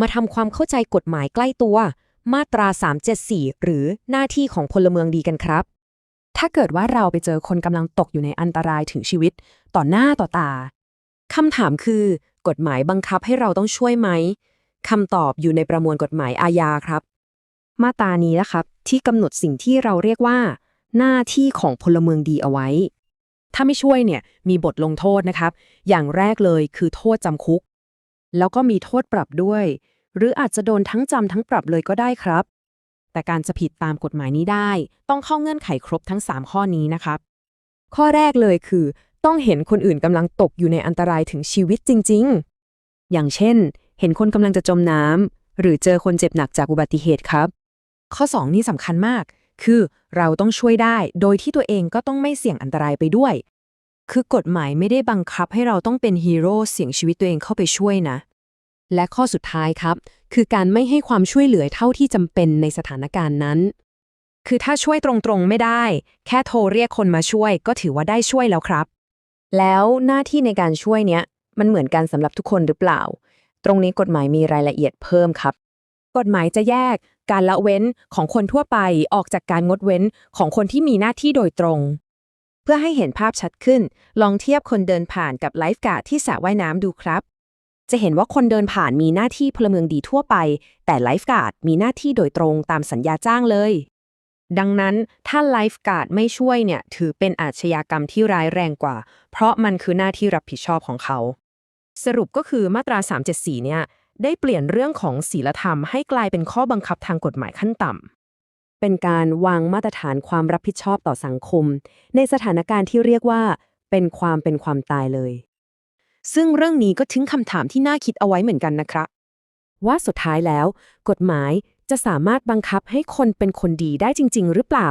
มาทำความเข้าใจกฎหมายใกล้ตัว มาตรา 374 หรือหน้าที่ของพลเมืองดีกันครับ ถ้าเกิดว่าเราไปเจอคนกำลังตกอยู่ในอันตรายถึงชีวิต ต่อหน้าต่อตาคำถามคือ กฎหมายบังคับให้เราต้องช่วยไหมคำตอบอยู่ในประมวลกฎหมายอาญาครับ มาตรานี้นะครับ ที่กำหนดสิ่งที่เราเรียกว่า หน้าที่ของพลเมืองดีเอาไว้ ถ้าไม่ช่วยเนี่ยมีบทลงโทษนะครับ อย่างแรกเลยคือโทษจำคุก แล้วก็มีโทษปรับด้วย หรืออาจจะโดนทั้งจำทั้งปรับเลยก็ได้ครับ แต่การจะผิดตามกฎหมายนี้ได้ ต้องเข้าเงื่อนไขครบทั้ง 3 ข้อนี้นะครับ ข้อแรกเลยคือ ต้องเห็นคนอื่นกำลังตกอยู่ในอันตรายถึงชีวิตจริง ๆ อย่างเช่น เห็นคนกำลังจะจมน้ำหรือเจอคนเจ็บหนักจากอุบัติเหตุครับ ข้อ 2 นี่สำคัญมาก คือเราต้องช่วยได้ โดยที่ตัวเองก็ต้องไม่เสี่ยงอันตรายไปด้วย คือกฎหมายไม่ได้บังคับให้เราต้องเป็นฮีโร่เสี่ยงชีวิตตัวเองเข้าไปช่วยนะ และข้อสุดท้ายครับ คือการไม่ให้ความช่วยเหลือเท่าที่จำเป็นในสถานการณ์นั้น คือถ้าช่วยตรงๆไม่ได้ แค่โทรเรียกคนมาช่วย ก็ถือว่าได้ช่วยแล้วครับ แล้วหน้าที่ในการช่วยเนี้ยมันเหมือนกันสำหรับทุกคนหรือเปล่า ตรงนี้กฎหมายมีรายละเอียดเพิ่มครับ กฎหมายจะแยกการละเว้นของคนทั่วไปออกจากการงดเว้นของคนที่มีหน้าที่โดยตรง เพื่อให้เห็นภาพชัดขึ้น ลองเทียบคนเดินผ่านกับไลฟ์การ์ดที่สระว่ายน้ำดูครับ จะเห็นว่าคนเดินผ่านมีหน้าที่พลเมืองดีทั่วไป แต่ไลฟ์การ์ดมีหน้าที่โดยตรงตามสัญญาจ้างเลย ดังนั้นถ้าไลฟ์การ์ดไม่ช่วยเนี่ยถือเป็นอาชญากรรมที่ร้ายแรงกว่า เพราะมันคือหน้าที่รับผิดชอบของเขา สรุปก็คือมาตรา 374 เนี่ยได้เปลี่ยนเรื่องของศีลธรรมให้กลายเป็นข้อบังคับทางกฎหมายขั้นต่ำ เป็นการวางมาตรฐานความรับผิดชอบต่อสังคม ในสถานการณ์ที่เรียกว่า เป็นความเป็นความตายเลย ซึ่งเรื่องนี้ก็ทิ้งคำถามที่น่าคิดเอาไว้เหมือนกันนะครับ ว่าสุดท้ายแล้ว กฎหมายจะสามารถบังคับให้คนเป็นคนดีได้จริง ๆ หรือเปล่า